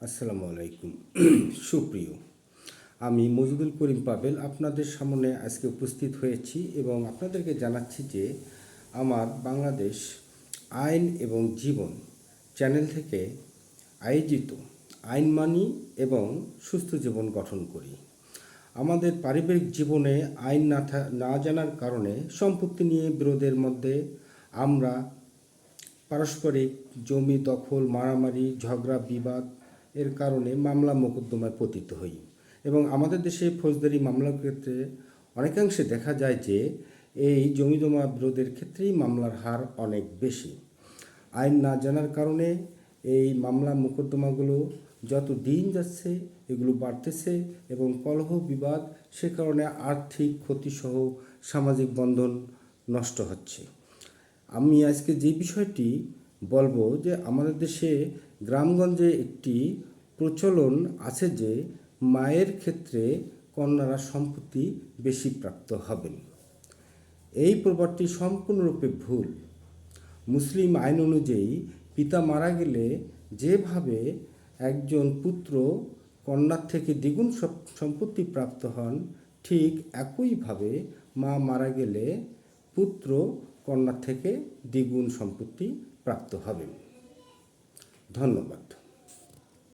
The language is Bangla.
আসসালামু আলাইকুম। সুপ্রিয়, আমি মজিদুল করিম পাবেল আপনাদের সামনে আজকে উপস্থিত হয়েছি এবং আপনাদেরকে জানাচ্ছি যে আমার বাংলাদেশ আইন এবং জীবন চ্যানেল থেকে আয়োজিত আইন মানি এবং সুস্থ জীবন গঠন করি। আমাদের পারিবারিক জীবনে আইন না না জানার কারণে সম্পত্তি নিয়ে বিরোধের মধ্যে আমরা পারস্পরিক জমি দখল, মারামারি, ঝগড়া, বিবাদ এর কারণে মামলা মোকদ্দমায় পতিত হই। এবং আমাদের দেশে ফৌজদারি মামলার ক্ষেত্রে অনেকাংশে দেখা যায় যে এই জমি জমা বিরোধের ক্ষেত্রেই মামলার হার অনেক বেশি। আইন না জানার কারণে এই মামলা মোকদ্দমাগুলো যত দিন যাচ্ছে এগুলো বাড়তেছে এবং কলহ বিবাদ সে কারণে আর্থিক ক্ষতিসহ সামাজিক বন্ধন নষ্ট হচ্ছে। আমি আজকে যে বিষয়টি বলব যে আমাদের দেশে গ্রামগঞ্জে একটি প্রচলন আছে যে মায়ের ক্ষেত্রে কন্যারা সম্পত্তি বেশি প্রাপ্ত হবেন। এই প্রবাদটি সম্পূর্ণরূপে ভুল। মুসলিম আইন অনুযায়ী পিতা মারা গেলে যেভাবে একজন পুত্র কন্যার থেকে দ্বিগুণ সম্পত্তি প্রাপ্ত হন, ঠিক একইভাবে মা মারা গেলে পুত্র কন্যার থেকে দ্বিগুণ সম্পত্তি প্রাপ্ত হবেন ধন্যবাদ।